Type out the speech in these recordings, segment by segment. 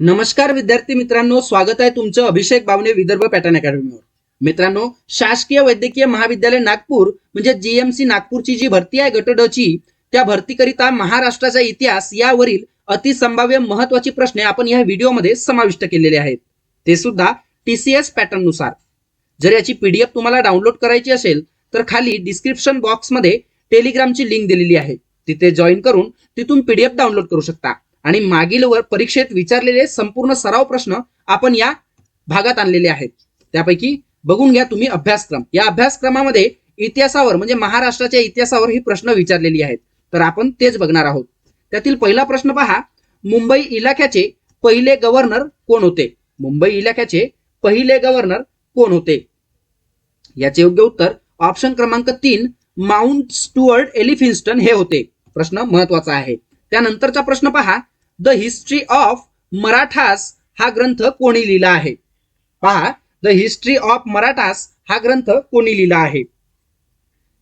नमस्कार विद्यार्थी मित्रांनो स्वागत आहे तुमचं अभिषेक बावने विदर्भ पॅटर्न अकॅडमीवर. मित्रांनो शासकीय वैद्यकीय महाविद्यालय नागपूर म्हणजे जीएमसी नागपूरची जी भरती आहे गट ची त्या भरतीकरिता महाराष्ट्राचा इतिहास यावरील अतिसंभाव्य महत्वाची प्रश्ने आपण या व्हिडिओमध्ये समाविष्ट केलेले आहेत. ते सुद्धा टीसीएस पॅटर्ननुसार. जर याची पीडीएफ तुम्हाला डाउनलोड करायची असेल तर खाली डिस्क्रिप्शन बॉक्समध्ये टेलिग्रामची लिंक दिलेली आहे. तिथे जॉईन करून तिथून पीडीएफ डाउनलोड करू शकता. आणि मागील वर परीक्षेत विचारलेले संपूर्ण सराव प्रश्न आपण या भागात आणलेले आहेत. त्यापैकी बघून घ्या तुम्ही अभ्यासक्रम. या अभ्यासक्रमामध्ये इतिहासावर म्हणजे महाराष्ट्राच्या इतिहासावर ही प्रश्न विचारलेली आहेत. तर आपण तेच बघणार आहोत. त्यातील पहिला प्रश्न पहा मुंबई इलाख्याचे पहिले गव्हर्नर कोण होते? मुंबई इलाख्याचे पहिले गव्हर्नर कोण होते? याचे योग्य उत्तर ऑप्शन क्रमांक तीन माउंट स्टुअर्ट एलिफिन्स्टन हे होते. प्रश्न महत्त्वाचा आहे. त्यानंतरचा प्रश्न पहा द हिस्ट्री ऑफ मराठास हा ग्रंथ कोणी लिहिला आहे? पहा द हिस्ट्री ऑफ मराठास हा ग्रंथ कोणी लिहिला आहे?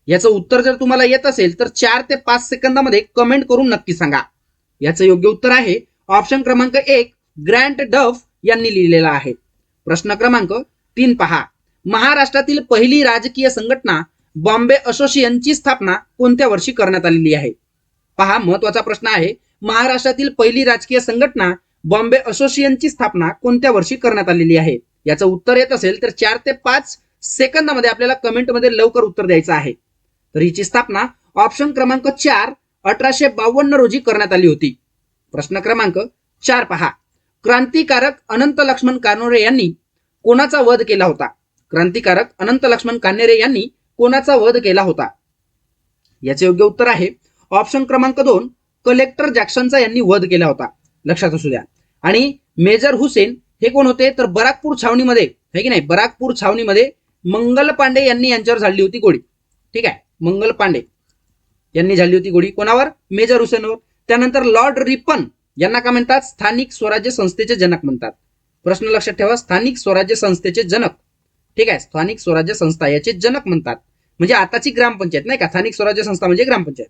याचं उत्तर जर तुम्हाला येत असेल तर चार ते पाच सेकंदामध्ये कमेंट करून नक्की सांगा. याचं योग्य उत्तर आहे ऑप्शन क्रमांक एक ग्रँट डफ यांनी लिहिलेला आहे. प्रश्न क्रमांक तीन पहा. महाराष्ट्रातील पहिली राजकीय संघटना बॉम्बे असोसिएशनची स्थापना कोणत्या वर्षी करण्यात आलेली आहे? पहा महत्त्वाचा प्रश्न आहे महाराष्ट्रातील पहिली राजकीय संघटना बॉम्बे असोसिएशनची स्थापना कोणत्या वर्षी करण्यात आलेली आहे? याचं उत्तर येत असेल तर चार ते पाच सेकंदामध्ये आपल्याला कमेंटमध्ये लवकर उत्तर द्यायचं आहे. तर हिची स्थापना ऑप्शन क्रमांक चार अठराशे बावन्न रोजी करण्यात आली होती. प्रश्न क्रमांक चार पहा. क्रांतिकारक अनंत लक्ष्मण कानोरे यांनी कोणाचा वध केला होता? क्रांतिकारक अनंत लक्ष्मण कान्हेरे यांनी कोणाचा वध केला होता? याचे योग्य उत्तर आहे. ऑप्शन क्रमांक दोन कलेक्टर जॅक्सनचा यांनी वध केला होता. लक्षात असू द्या. आणि मेजर हुसेन हे कोण होते? तर बराकपूर छावणीमध्ये है की नाही? बराकपूर छावणीमध्ये मंगल पांडे यांनी यांच्यावर झाडली होती गोळी. ठीक आहे? मंगल पांडे यांनी झाली होती गोळी. कोणावर? मेजर हुसेनवर. त्यानंतर लॉर्ड रिपन यांना काय म्हणतात? स्थानिक स्वराज्य संस्थेचे जनक म्हणतात. प्रश्न लक्षात ठेवा स्थानिक स्वराज्य संस्थेचे जनक. ठीक आहे? स्थानिक स्वराज्य संस्था याचे जनक म्हणतात. म्हणजे आताची ग्रामपंचायत नाही का? स्थानिक स्वराज्य संस्था म्हणजे ग्रामपंचायत.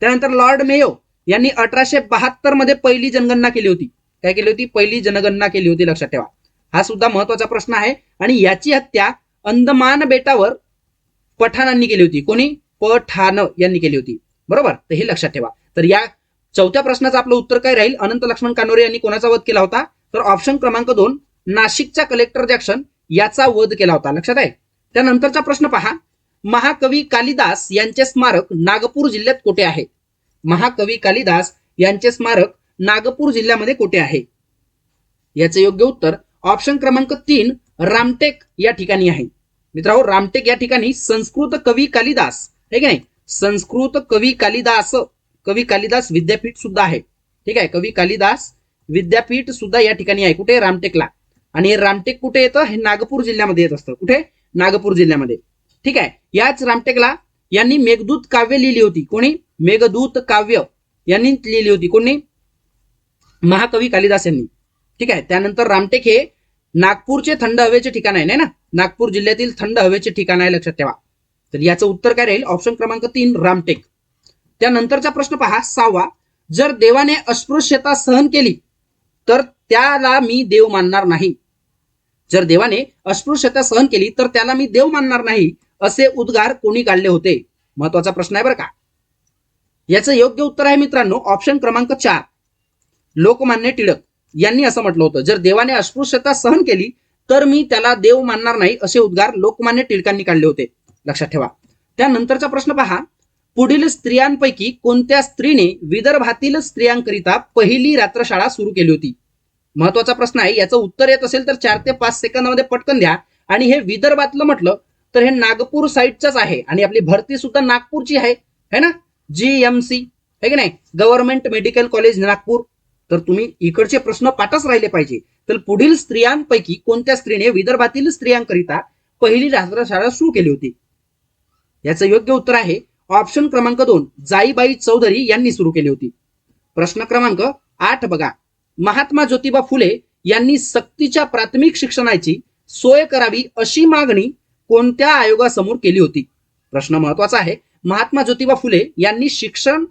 त्यानंतर लॉर्ड मेयो यांनी अठराशे बहात्तरमध्ये पहिली जनगणना केली होती. काय केली होती? पहिली जनगणना केली होती लक्षात ठेवा. हा सुद्धा महत्त्वाचा प्रश्न आहे आणि याची हत्या अंदमान बेटावर पठाणांनी केली होती. कोणी? पठाण यांनी केली होती. बरोबर? तर हे लक्षात ठेवा. तर या चौथ्या प्रश्नाचं आपलं उत्तर काय राहील? अनंत लक्ष्मण कानोरे यांनी कोणाचा वध केला होता? तर ऑप्शन क्रमांक दोन नाशिकचा कलेक्टर जॅक्शन याचा वध केला होता. लक्षात आहे? त्यानंतरचा प्रश्न पहा. महाकवी कालिदास यांचे स्मारक नागपूर जिल्ह्यात कुठे आहे? महाकवी कालिदास यांचे स्मारक नागपूर जिल्ह्यामध्ये कुठे आहे? याचे योग्य उत्तर ऑप्शन क्रमांक तीन रामटेक या ठिकाणी आहे. मित्रांनो रामटेक या ठिकाणी संस्कृत कवी कालिदास आहे संस्कृत कवी कालिदास कवी कालिदास विद्यापीठ सुद्धा आहे. ठीक आहे कवी कालिदास विद्यापीठ सुद्धा या ठिकाणी आहे. कुठे? रामटेकला. आणि हे रामटेक कुठे येतं? हे नागपूर जिल्ह्यामध्ये येत असतं. कुठे? नागपूर जिल्ह्यामध्ये. ठीक आहे याच रामटेकला यांनी मेघदूत काव्य लिहिली होती. कोणी? मेघदूत काव्य यांनी लिहिली होती. कोणी? महाकवी कालिदास यांनी. ठीक आहे. त्यानंतर रामटेक हे नागपूरचे थंड हवेचे ठिकाण आहे नाही ना? नागपूर जिल्ह्यातील थंड हवेचे ठिकाण आहे लक्षात ठेवा. तर याचं उत्तर काय राहील? ऑप्शन क्रमांक तीन रामटेक. त्यानंतरचा प्रश्न पहा सहावा. जर देवाने अस्पृश्यता सहन केली तर त्याला मी देव मानणार नाही. जर देवाने अस्पृश्यता सहन केली तर त्याला मी देव मानणार नाही असे उद्गार कोणी काढले होते? महत्त्वाचा प्रश्न आहे बरं का. याचं योग्य उत्तर आहे मित्रांनो ऑप्शन क्रमांक चार. लोकमान्य टिळक यांनी असं म्हटलं होतं जर देवाने अस्पृश्यता सहन केली तर मी त्याला देव मानणार नाही असे उद्गार लोकमान्य टिळकांनी काढले होते. लक्षात ठेवा. त्यानंतरचा प्रश्न पहा पुढील स्त्रियांपैकी कोणत्या स्त्रीने विदर्भातील स्त्रियांकरिता पहिली रात्रशाळा सुरू केली होती? महत्त्वाचा प्रश्न आहे याचं उत्तर येत असेल तर चार ते पाच सेकंदामध्ये पटकन द्या. आणि हे विदर्भातलं म्हटलं तर हे नागपूर साईडचंच आहे. आणि आपली भरती सुद्धा नागपूरची आहे है ना? जी एम सी आहे की नाही? Government medical college Nagpur. तर तुम्ही इकडचे प्रश्न पाठच राहिले पाहिजे. तर पुढील स्त्रियांपैकी कोणत्या स्त्रीने विदर्भातील स्त्रियांकरिता पहिली रात्रशाळा सुरू केली होती? याचं योग्य उत्तर आहे ऑप्शन क्रमांक दोन जाईबाई चौधरी यांनी सुरू केली होती. प्रश्न क्रमांक आठ बघा. महात्मा ज्योतिबा फुले यांनी सक्तीच्या प्राथमिक शिक्षणाची सोय करावी अशी मागणी कोणत्या आयोगासमोर केली होती? प्रश्न महत्त्वाचा आहे महात्मा ज्योतिबा फुले यांनी शिक्षण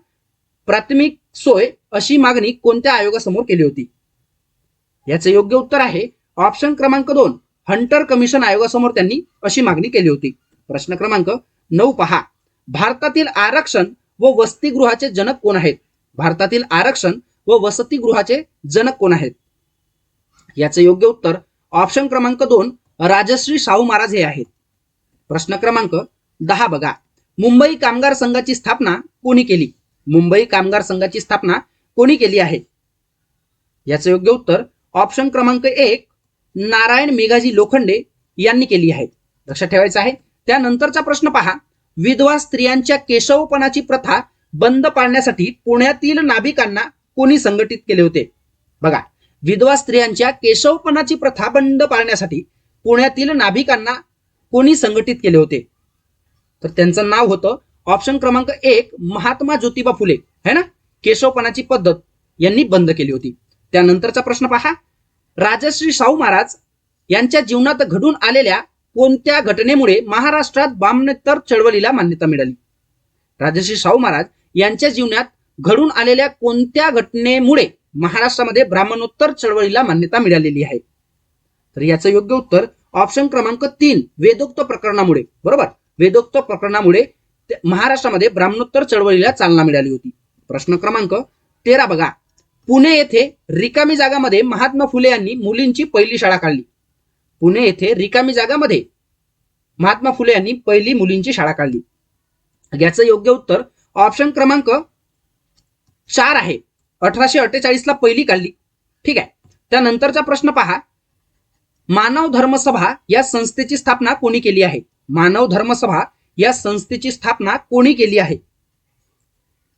प्राथमिक सोय अशी मागणी कोणत्या आयोगासमोर केली होती? याचे योग्य उत्तर आहे ऑप्शन क्रमांक दोन हंटर कमिशन आयोगासमोर त्यांनी अशी मागणी केली होती. प्रश्न क्रमांक नऊ पहा. भारतातील आरक्षण व वसतिगृहाचे जनक कोण आहेत? भारतातील आरक्षण व वसतिगृहाचे जनक कोण आहेत? याचे योग्य उत्तर ऑप्शन क्रमांक दोन राजश्री शाहू महाराज हे आहेत. प्रश्न क्रमांक दहा बघा. मुंबई कामगार संघाची स्थापना कोणी केली? मुंबई कामगार संघाची स्थापना कोणी केली आहे? याचं योग्य उत्तर ऑप्शन क्रमांक एक नारायण मेघाजी लोखंडे यांनी केली आहे. लक्षात ठेवायचं आहे. त्यानंतरचा प्रश्न पहा. विधवा स्त्रियांच्या केशवपणाची प्रथा बंद पाडण्यासाठी पुण्यातील नाभिकांना कोणी संघटित केले होते? बघा विधवा स्त्रियांच्या केशवपणाची प्रथा बंद पाळण्यासाठी पुण्यातील नाभिकांना कोणी संघटित केले होते? तर त्यांचं नाव होतं ऑप्शन क्रमांक एक महात्मा ज्योतिबा फुले. है ना? केशवपणाची पद्धत यांनी बंद केली होती. त्यानंतरचा प्रश्न पहा. राजश्री शाहू महाराज यांच्या जीवनात घडून आलेल्या कोणत्या घटनेमुळे महाराष्ट्रात बामनेतर चळवळीला मान्यता मिळाली? राजश्री शाहू महाराज यांच्या जीवनात घडून आलेल्या कोणत्या घटनेमुळे महाराष्ट्रामध्ये ब्राह्मणोत्तर चळवळीला मान्यता मिळालेली आहे? तर याचं योग्य उत्तर ऑप्शन क्रमांक तीन वेदोक्त प्रकरणामुळे. बरोबर? वेदोक्त प्रकरणामुळे महाराष्ट्रामध्ये ब्राह्मणोत्तर चळवळीला चालना मिळाली होती. प्रश्न क्रमांक तेरा बघा. पुणे येथे रिकामी जागामध्ये महात्मा फुले यांनी मुलींची पहिली शाळा काढली. पुणे येथे रिकामी जागामध्ये महात्मा फुले यांनी पहिली मुलींची शाळा काढली. याचं योग्य उत्तर ऑप्शन क्रमांक चार आहे. अठराशे अठ्ठेचाळीस ला पहिली काढली. ठीक आहे. त्यानंतरचा प्रश्न पहा. मानव धर्मसभा या संस्थेची स्थापना कोणी केली आहे? मानव धर्मसभा या संस्थेची स्थापना कोणी केली आहे?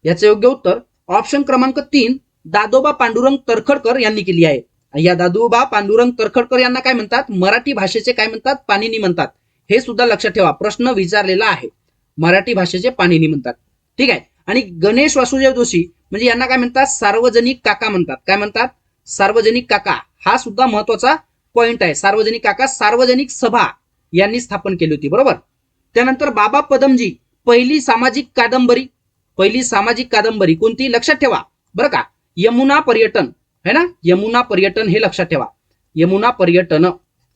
याचे योग्य उत्तर ऑप्शन क्रमांक तीन दादोबा पांडुरंग तरखडकर यांनी केली आहे. या दादोबा पांडुरंग तरखडकर यांना काय म्हणतात? मराठी भाषेचे काय म्हणतात? पाणिनी म्हणतात. हे सुद्धा लक्षात ठेवा प्रश्न विचारलेला आहे. मराठी भाषेचे पाणिनी म्हणतात. ठीक आहे? आणि गणेश वासुदेव जोशी म्हणजे यांना काय म्हणतात? सार्वजनिक काका म्हणतात. काय म्हणतात? सार्वजनिक काका. हा सुद्धा महत्त्वाचा पॉइंट आहे. सार्वजनिक काका सार्वजनिक सभा. यांनी स्थापन केली होती बरोबर? त्यानंतर बाबा पदमजी पहिली सामाजिक कादंबरी पहिली सामाजिक कादंबरी कोणती? लक्षात ठेवा. बरं का? यमुना पर्यटन है ना? यमुना पर्यटन हे लक्षात ठेवा. यमुना पर्यटन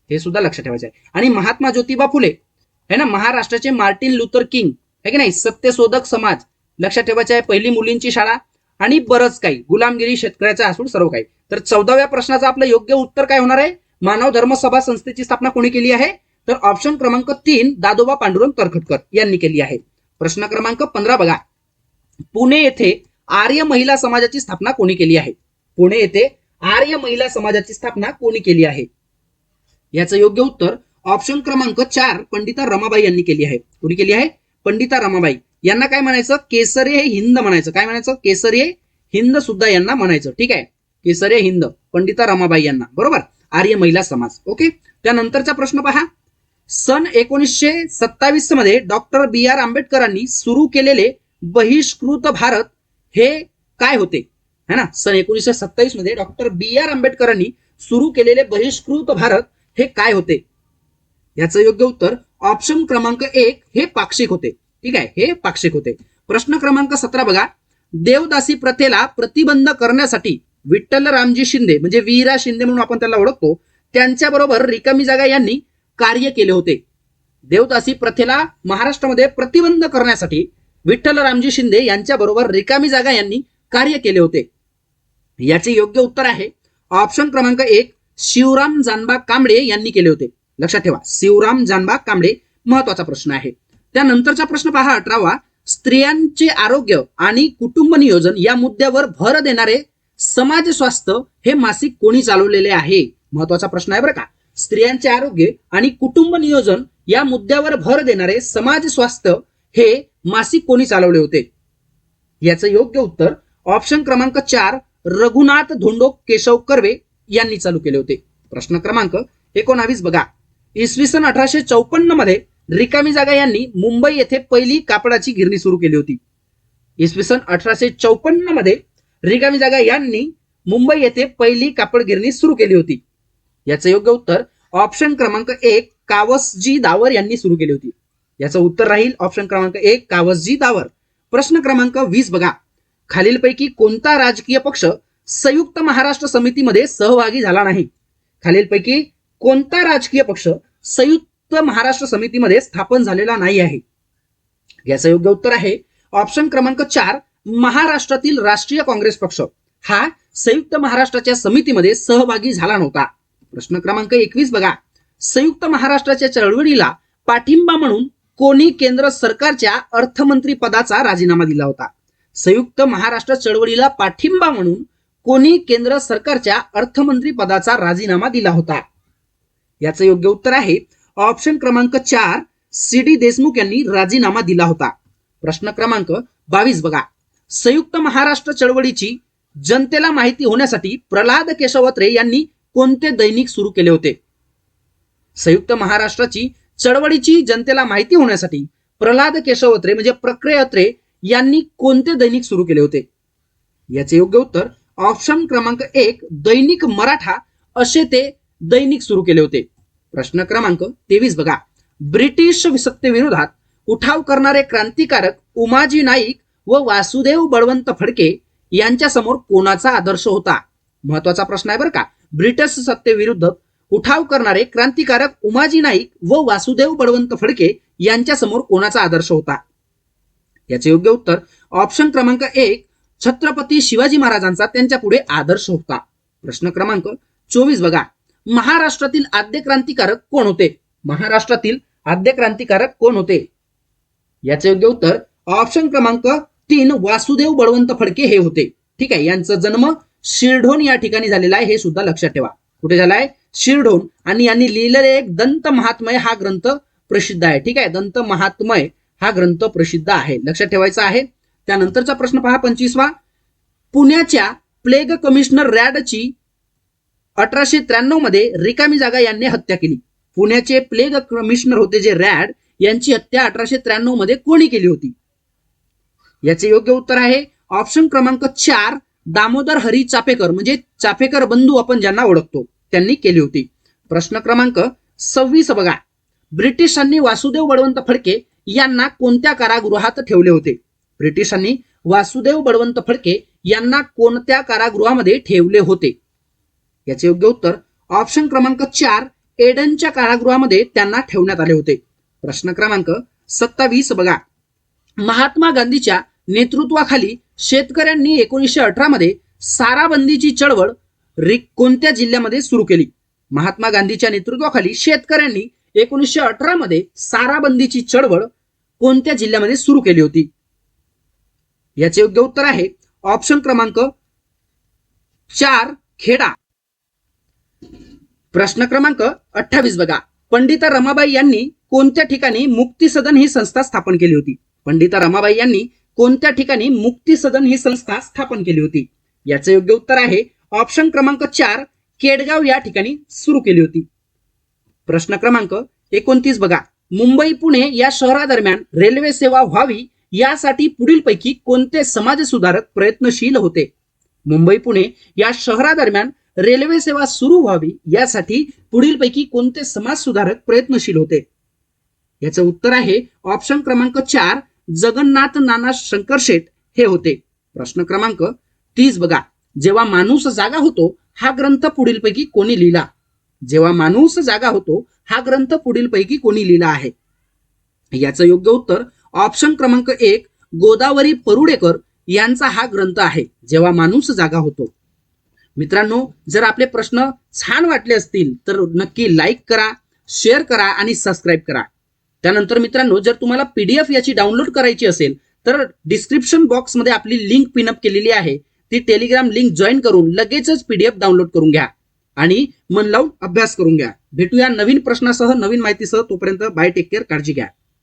हे सुद्धा लक्षात ठेवायचं आहे. आणि महात्मा ज्योतिबा फुले है ना? महाराष्ट्राचे मार्टिन लुथर किंग है की नाही? सत्यशोधक समाज लक्षात ठेवायचं आहे. पहिली मुलींची शाळा आणि बरंच काही. गुलामगिरी शेतकऱ्याचा असून सर्व काही. तर चौदाव्या प्रश्नाचं आपलं योग्य उत्तर काय होणार आहे? मानव धर्म सभा संस्थेची स्थापना कोणी केली आहे? तर ऑप्शन क्रमांक तीन दादोबा पांडुरंग तरखडकर यांनी केली आहे. प्रश्न क्रमांक पंधरा बघा. पुणे येथे आर्य महिला समाजाची स्थापना कोणी केली आहे? पुणे येथे आर्य महिला समाजाची स्थापना कोणी केली आहे? याचं योग्य उत्तर ऑप्शन क्रमांक चार पंडिता रमाबाई यांनी केली आहे. कोणी केली आहे? पंडिता रमाबाई. यांना काय म्हणायचं? केसरे हे हिंद म्हणायचं. काय म्हणायचं? केसरे हिंद सुद्धा यांना म्हणायचं. ठीक आहे? केसरे हिंद. पंडिता रमाबाई यांना. बरोबर? आर्य महिला समाज. ओके? त्यानंतरचा प्रश्न पहा. सन एकोणीसशे सत्तावीसमध्ये डॉक्टर बी आर आंबेडकरांनी सुरू केलेले बहिष्कृत भारत हे काय होते? है ना? सन एकोणीसशे सत्तावीसमध्ये डॉक्टर बी आर आंबेडकरांनी सुरू केलेले बहिष्कृत भारत हे काय होते? याचं योग्य उत्तर ऑप्शन क्रमांक एक हे पाक्षिक होते. ठीक आहे? हे पाक्षिक होते. प्रश्न क्रमांक सतरा बघा. देवदासी प्रथेला प्रतिबंध करण्यासाठी विठ्ठल रामजी शिंदे म्हणजे वीरा शिंदे म्हणून आपण त्याला ओळखतो त्यांच्याबरोबर रिकामी जागा यांनी कार्य केले होते. देवदासी प्रथेला महाराष्ट्रामध्ये प्रतिबंध करण्यासाठी विठ्ठल रामजी शिंदे यांच्याबरोबर रिकामी जागा यांनी कार्य केले होते. याचे योग्य उत्तर आहे ऑप्शन क्रमांक एक शिवराम जानबा कांबळे यांनी केले होते. लक्षात ठेवा शिवराम जानबा कांबळे महत्त्वाचा प्रश्न आहे. त्यानंतरचा प्रश्न पहा अठरावा स्त्रियांचे आरोग्य आणि कुटुंब नियोजन या मुद्द्यावर भर देणारे समाज स्वास्थ्य हे मासिक कोणी चालवलेले आहे? महत्त्वाचा प्रश्न आहे बरं का. स्त्रियांचे आरोग्य आणि कुटुंब नियोजन या मुद्द्यावर भर देणारे समाज स्वास्थ्य हे मासिक कोणी चालवले होते? याचं योग्य उत्तर ऑप्शन क्रमांक चार रघुनाथ धोंडो केशव कर्वे यांनी चालू केले होते. प्रश्न क्रमांक एकोणावीस बघा. इसवी सन अठराशे चौपन्नमध्ये रिकामी जागा यांनी मुंबई येथे पहिली कापडाची गिरणी सुरू केली होती. इसवी सन अठराशे चौपन्नमध्ये रिकामी जागा यांनी मुंबई येथे पहिली कापड गिरणी सुरू केली होती. याचं योग्य उत्तर ऑप्शन क्रमांक एक कावसजी दावर यांनी सुरू केली होती. याचं उत्तर राहील ऑप्शन क्रमांक एक कावसजी दावर. प्रश्न क्रमांक वीस बघा. खालीलपैकी कोणता राजकीय पक्ष संयुक्त महाराष्ट्र समितीमध्ये सहभागी झाला नाही? खालीलपैकी कोणता राजकीय पक्ष संयुक्त महाराष्ट्र समितीमध्ये स्थापन झालेला नाही आहे? याचं योग्य उत्तर आहे ऑप्शन क्रमांक चार महाराष्ट्रातील राष्ट्रीय काँग्रेस पक्ष. हा संयुक्त महाराष्ट्राच्या समितीमध्ये सहभागी झाला नव्हता. प्रश्न क्रमांक एकवीस बघा. संयुक्त महाराष्ट्राच्या चळवळीला पाठिंबा म्हणून कोणी केंद्र सरकारच्या अर्थमंत्री पदाचा राजीनामा दिला होता. संयुक्त महाराष्ट्र चळवळीला पाठिंबा म्हणून कोणी केंद्र सरकारच्या अर्थमंत्री पदाचा राजीनामा दिला होता. याचं योग्य उत्तर आहे ऑप्शन क्रमांक चार सी डी देशमुख यांनी राजीनामा दिला होता. प्रश्न क्रमांक बावीस बघा. संयुक्त महाराष्ट्र चळवळीची जनतेला माहिती होण्यासाठी प्रल्हाद केशवत्रे यांनी कोणते दैनिक सुरू केले होते? संयुक्त महाराष्ट्राची चळवळीची जनतेला माहिती होण्यासाठी प्रल्हाद केशवत्रे म्हणजे प्रक्रियत्रे यांनी कोणते दैनिक सुरू केले होते? याचे योग्य उत्तर ऑप्शन क्रमांक एक दैनिक मराठा असे ते दैनिक सुरू केले होते. प्रश्न क्रमांक तेवीस बघा. ब्रिटिश विरोधात उठाव करणारे क्रांतिकारक उमाजी नाईक व वासुदेव बळवंत फडके यांच्या समोर कोणाचा आदर्श होता? महत्त्वाचा प्रश्न आहे बरं का. ब्रिटिश सत्तेविरुद्ध उठाव करणारे क्रांतिकारक उमाजी नाईक व वासुदेव बळवंत फडके यांच्या समोर कोणाचा आदर्श होता? याचे योग्य उत्तर ऑप्शन क्रमांक एक छत्रपती शिवाजी महाराजांचा त्यांच्या पुढे आदर्श होता. प्रश्न क्रमांक चोवीस बघा. महाराष्ट्रातील आद्य क्रांतिकारक कोण होते? महाराष्ट्रातील आद्य क्रांतिकारक कोण होते? याचे योग्य उत्तर ऑप्शन क्रमांक तीन वासुदेव बळवंत फडके हे होते. ठीक आहे यांचा जन्म शिरढोण या ठिकाणी झालेला आहे हे सुद्धा लक्षात ठेवा. कुठे झालाय? आहे शिरढोण. आणि यांनी लिहिलेले एक दंत महात्मय हा ग्रंथ प्रसिद्ध आहे. ठीक आहे? दंत महात्मय हा ग्रंथ प्रसिद्ध आहे. लक्षात ठेवायचा आहे. त्यानंतरचा प्रश्न पहा पंचवीसवा. पुण्याच्या प्लेग कमिशनर रॅडची अठराशे त्र्याण्णवमध्ये रिकामी जागा यांनी हत्या केली. पुण्याचे प्लेग कमिशनर होते जे रॅड यांची हत्या अठराशे त्र्याण्णवमध्ये कोणी केली होती? याचे योग्य उत्तर आहे. ऑप्शन क्रमांक चार दामोदर हरी चापेकर म्हणजे चाफेकर बंधू आपण ज्यांना ओळखतो त्यांनी केली होती. प्रश्न क्रमांक सव्वीस बघा. ब्रिटिशांनी वासुदेव बळवंत फडके यांना कोणत्या कारागृहात ठेवले होते? ब्रिटिशांनी वासुदेव बळवंत फडके यांना कोणत्या कारागृहामध्ये ठेवले होते? याचे योग्य उत्तर ऑप्शन क्रमांक चार एडनच्या कारागृहामध्ये त्यांना ठेवण्यात आले होते. प्रश्न क्रमांक सत्तावीस बघा. महात्मा गांधीच्या नेतृत्वाखाली शेतकऱ्यांनी एकोणीसशे अठरा मध्ये साराबंदीची चळवळ रि कोणत्या जिल्ह्यामध्ये सुरू केली? महात्मा गांधीच्या नेतृत्वाखाली शेतकऱ्यांनी एकोणीसशे अठरामध्ये साराबंदीची चळवळ कोणत्या जिल्ह्यामध्ये सुरू केली होती? याचे योग्य उत्तर आहे ऑप्शन क्रमांक चार खेडा. प्रश्न क्रमांक अठ्ठावीस बघा. पंडिता रमाबाई यांनी कोणत्या ठिकाणी मुक्ती सदन ही संस्था स्थापन केली होती? पंडिता रमाबाई यांनी कोणत्या ठिकाणी मुक्ती सदन ही संस्था स्थापन केली होती? याचे योग्य उत्तर आहे ऑप्शन क्रमांक चार केडगाव या ठिकाणी सुरू केली होती. प्रश्न क्रमांक एकोणतीस बघा. मुंबई पुणे या शहरादरम्यान रेल्वे सेवा व्हावी यासाठी पुढीलपैकी कोणते समाज सुधारक प्रयत्नशील होते? मुंबई पुणे या शहरादरम्यान रेल्वे सेवा सुरू व्हावी यासाठी पुढीलपैकी कोणते समाज सुधारक प्रयत्नशील होते? याचं उत्तर आहे ऑप्शन क्रमांक चार जगन्नाथ नाना शंकर शेठ हे होते. प्रश्न क्रमांक तीस बघा. जेव्हा माणूस जागा होतो हा ग्रंथ पुढीलपैकी कोणी लिहिला? जेव्हा माणूस जागा होतो हा ग्रंथ पुढीलपैकी कोणी लिहिला आहे? याचं योग्य उत्तर ऑप्शन क्रमांक एक गोदावरी परुडेकर यांचा हा ग्रंथ आहे जेव्हा माणूस जागा होतो. मित्रांनो जर आपले प्रश्न छान वाटले असतील तर नक्की लाईक करा शेअर करा आणि सबस्क्राईब करा. त्यानंतर मित्रांनो जर तुम्हाला पीडीएफ याची डाउनलोड करायची असेल तर डिस्क्रिप्शन बॉक्समध्ये आपली लिंक पिनअप केलेली आहे. ती टेलिग्राम लिंक जॉईन करून लगेचच पीडीएफ डाउनलोड करून घ्या. आणि मन लावून अभ्यास करून घ्या. भेटूया नवीन प्रश्नासह नवीन माहितीसह तोपर्यंत बाय टेक केअर काळजी घ्या.